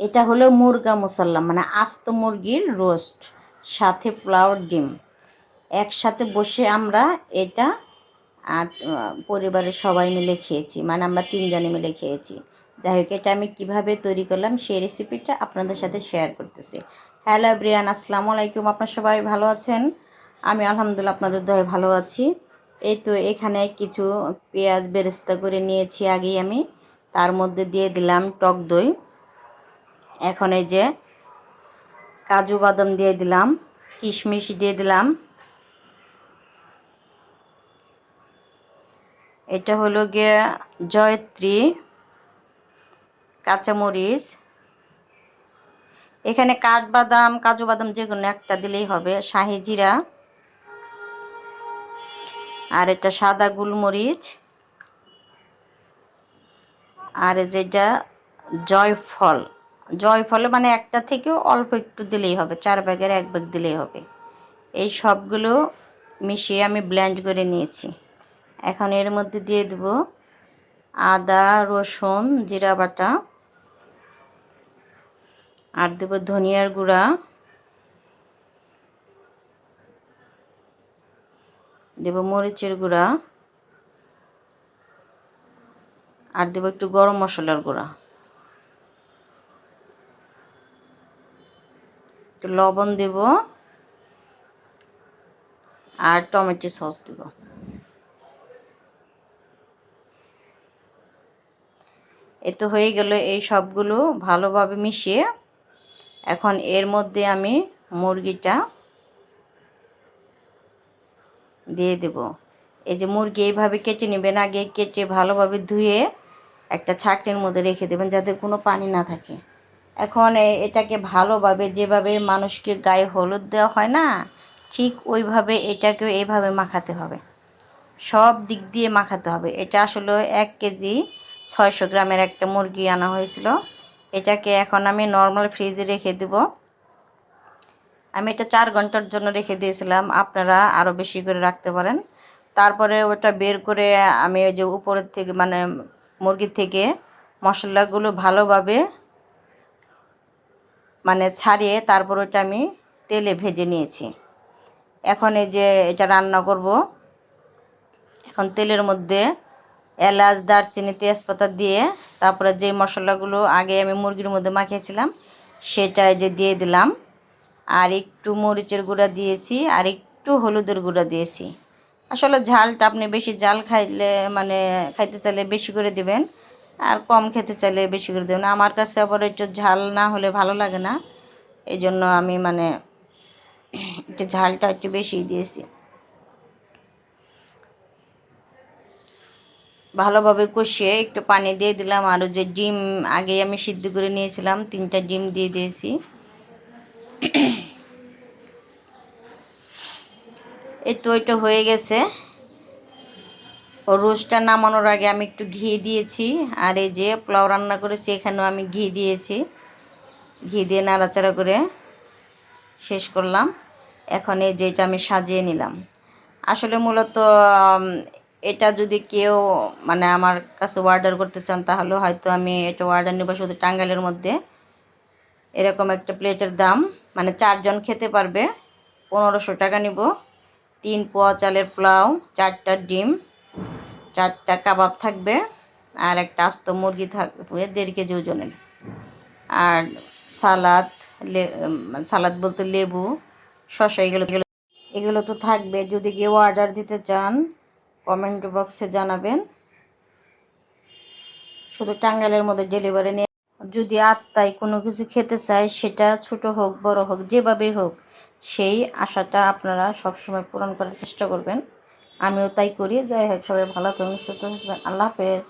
এটা হলো মুরগা মুসাল্লা মানে আস্ত মুরগির রোস্ট, সাথে ফ্লাওয়ার ডিম। একসাথে বসে আমরা এটা পরিবারের সবাই মিলে খেয়েছি মানে আমরা তিনজনে মিলে খেয়েছি। যাই হোক, এটা আমি কীভাবে তৈরি করলাম সেই রেসিপিটা আপনাদের সাথে শেয়ার করতেছি। হ্যালো ব্রিয়ান আসসালামু আলাইকুম, আপনার সবাই ভালো আছেন? আমি আলহামদুলিল্লাহ আপনাদের দয়ে ভালো আছি। এই তো এখানে কিছু পেঁয়াজ বেরেস্তা করে নিয়েছি আগেই আমি। তার মধ্যে দিয়ে দিলাম টক দই। এখন এই যে কাজু বাদাম দিয়ে দিলাম, কিশমিশ দিয়ে দিলাম। এটা হলো গিয়ে জয়ত্রী কাঁচামরিচ। এখানে কাঠবাদাম, কাজু বাদাম যে কোনো একটা দিলেই হবে, শাহি জিরা। আর এটা সাদা গোলমরিচ। আর যেটা জয়ফল। জয়ফলে মানে একটা থেকেও অল্প একটু দিলেই হবে, চার ব্যাগের এক ব্যাগ দিলেই হবে। এই সবগুলো মিশিয়ে আমি ব্লেন্ড করে নিয়েছি। এখন এর মধ্যে দিয়ে দেব আদা, রসুন, জিরা বাটা, আর দেব ধনিয়ার গুঁড়া, দেব মরিচের গুঁড়া, আর দেব একটু গরম মশলার গুঁড়া। একটু লবণ দেব আর টমেটো সস দেব। এ তো হয়ে গেল এই সবগুলো ভালোভাবে মিশিয়ে। এখন এর মধ্যে আমি মুরগিটা দিয়ে দেব। এই যে মুরগি এইভাবে কেটে নেবেন, আগে কেটে ভালোভাবে ধুয়ে একটা ছাকনির মধ্যে রেখে দেবেন যাতে কোনো পানি না থাকে। এখন এটাকে ভালোভাবে যেভাবে মানুষকে গায়ে হলুদ দেওয়া হয় না, ঠিক ওইভাবে এটাকেও এইভাবে মাখাতে হবে। সব দিক দিয়ে মাখাতে হবে। এটা আসলে এক কেজি ছয়শো গ্রামের একটা মুরগি আনা হয়েছিল। এটাকে এখন আমি নর্মাল ফ্রিজে রেখে দেব। আমি এটা চার ঘণ্টার জন্য রেখে দিয়েছিলাম। আপনারা আরও বেশি করে রাখতে পারেন। তারপরে ওটা বের করে আমি ওই যে উপরের থেকে মানে মুরগির থেকে মশলাগুলো ভালোভাবে মানে ছাড়িয়ে তারপর ওটা আমি তেলে ভেজে নিয়েছি। এখন এই যে এটা রান্না করব। এখন তেলের মধ্যে এলাচ, দারচিনি, তেজপাতা দিয়ে তারপরে যে মশলাগুলো আগে আমি মুরগির মধ্যে মাখিয়েছিলাম সেটা যে দিয়ে দিলাম। আর একটু মরিচের গুঁড়া দিয়েছি, আর একটু হলুদের গুঁড়া দিয়েছি। আসলে ঝালটা আপনি বেশি জাল খাইলে মানে খাইতে চাইলে বেশি করে দিবেন। আর কম খেতে চাইলে বেশি করে দেবেন আমার কাছে আবার একটু ঝাল না হলে ভালো লাগে না। এই জন্য আমি মানে একটু ঝালটা একটু বেশি দিয়েছি। ভালোভাবে কষিয়ে একটু পানি দিয়ে দিলাম। আরও যে ডিম আগে আমি সিদ্ধ করে নিয়েছিলাম, তিনটা ডিম দিয়ে দিয়েছি। এই তো এটা হয়ে গেছে। রোস্টটা নামানোর আগে আমি একটু ঘি দিয়েছি, আর এই যে পোলাও রান্না করেছি এখানেও আমি ঘি দিয়েছি। ঘি দিয়ে নাড়াচাড়া করে শেষ করলাম। এখন এই যেটা আমি সাজিয়ে নিলাম। আসলে মূলত এটা যদি কেউ মানে আমার কাছে অর্ডার করতে চান, তাহলে হয়তো আমি এটা অর্ডার নেব শুধু টাঙ্গাইলের মধ্যে। এরকম একটা প্লেটের দাম মানে চারজন খেতে পারবে। পনেরোশো টাকা নিব। তিন পোয়া চালের পোলাও, চারটা ডিম চারটা কাবাব থাকবে আর একটা আস্ত মুরগি থাকবে দেড় কেজি ওজনের। আর সালাদ সালাদ বলতে লেবু, শসা, এগুলো এগুলো তো থাকবে। যদি কেউ অর্ডার দিতে চান, কমেন্ট বক্সে জানাবেন। শুধু টাঙ্গালের মধ্যে ডেলিভারি নিয়ে যদি আত্মায় কোনো কিছু খেতে চায়, সেটা ছোট হোক, বড় হোক, যেভাবেই হোক, সেই আশাটা আপনারা সবসময় পূরণ করার চেষ্টা করবেন। আমিও তাই করি। যাই হোক সবাই ভালো থাকুন সুস্থ থাকবেন আল্লাহ হাফেজ।